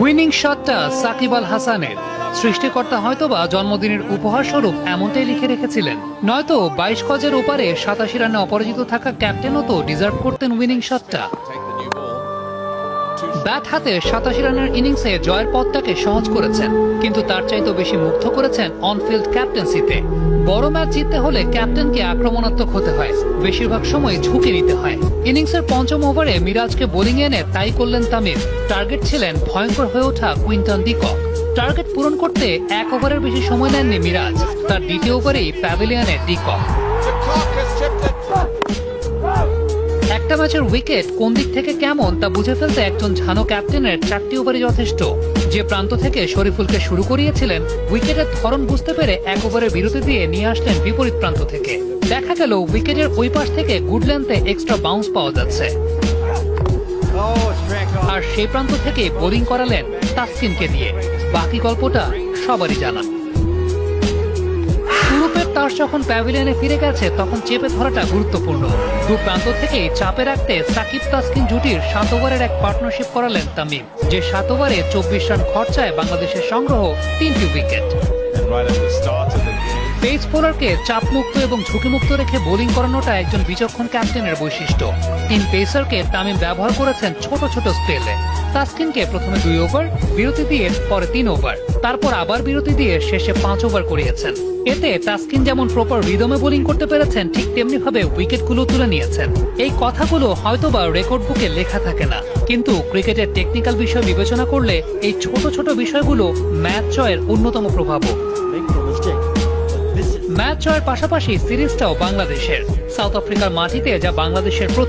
Winning শটটা সাকিব আল হাসানের। সৃষ্টিকর্তা হয়তোবা জন্মদিনের উপহার স্বরূপ এমনটাই লিখে রেখেছিলেন। নয়তো বাইশ গজের ওপারে সাতাশি রানে অপরাজিত থাকা ক্যাপ্টেনও তো ডিজার্ভ করতেন উইনিং শটটা ব্যাট হাতে সাতাশি রানের ইনিংসে জয়ের পথটাকে সহজ করেছেন, কিন্তু তার চাইতেও বেশি মুগ্ধ করেছেন অনফিল্ড ক্যাপ্টেন্সিতে বড় ম্যাচ জিততে হলে ক্যাপ্টেনকে আক্রমণাত্মক হতে হয়, বেশিরভাগ সময় ঝুঁকি নিতে হয়। ইনিংসের পঞ্চম ওভারে মিরাজকে বোলিং এনে তাই করলেন তামিম। টার্গেট ছিলেন ভয়ঙ্কর হয়ে ওঠা কুইন্টন ডিকক টার্গেট পূরণ করতে এক ওভারের বেশি সময় নেননি মিরাজ। তার দ্বিতীয় ওভারেই প্যাভিলিয়নে ডিকক ম্যাচের উইকেট কোন দিক থেকে কেমন তা বুঝে ফেলতে একজন ঝানো ক্যাপ্টেনের চারটি ওভারই যথেষ্ট। যে প্রান্ত থেকে শরীফুলকে শুরু করিয়েছিলেন উইকেটের ধরন বুঝতে পেরে এক ওভারের বিরতি দিয়ে নিয়ে আসলেন বিপরীত প্রান্ত থেকে। দেখা গেল উইকেটের ওই পাশ থেকে গুড লেন্থে এক্সট্রা বাউন্স পাওয়া যাচ্ছে। আর সেই প্রান্ত থেকে বোলিং করালেন তাসকিনকে দিয়ে। বাকি গল্পটা সবারই জানা। ইউরোপের তাস যখন প্যাভিলিয়নে ফিরে গেছে, তখন চেপে ধরাটা গুরুত্বপূর্ণ। দু প্রান্ত থেকে চাপে রাখতে সাকিব তাসকিন জুটির সাত ওভারের এক পার্টনারশিপ করালেন তামিম, যে সাত ওভারে চব্বিশ রান খরচায় বাংলাদেশের সংগ্রহ তিনটি উইকেট। পেস বোলারকে চাপমুক্ত এবং ঝুঁকিমুক্ত রেখে বোলিং করানোটা একজন বিচক্ষণ ক্যাপ্টেনের বৈশিষ্ট্য। তিন পেসারকে তামিম ব্যবহার করেছেন ছোট ছোট স্পেলে তাসকিনকে প্রথমে দুই ওভার, বিরতি দিয়ে পরে তিন ওভার। তারপর আবার বিরতি দিয়ে শেষে পাঁচ ওভার করিয়েছেন। এতে তাসকিন যেমন প্রপার রিদমে বোলিং করতে পেরেছেন, ঠিক তেমনি ভাবে উইকেটগুলো তুলে নিয়েছেন। এই কথাগুলো হয়তোবা রেকর্ড বুকে লেখা থাকে না, কিন্তু ক্রিকেটের টেকনিক্যাল বিষয় বিবেচনা করলে এই ছোট ছোট বিষয়গুলো ম্যাচ জয়ের অন্যতম প্রভাবক। ম্যাচ জয়ের পাশাপাশি সিরিজটাও বাংলাদেশের। সাউথ আফ্রিকার মাটিতে যা বাংলাদেশের প্রথম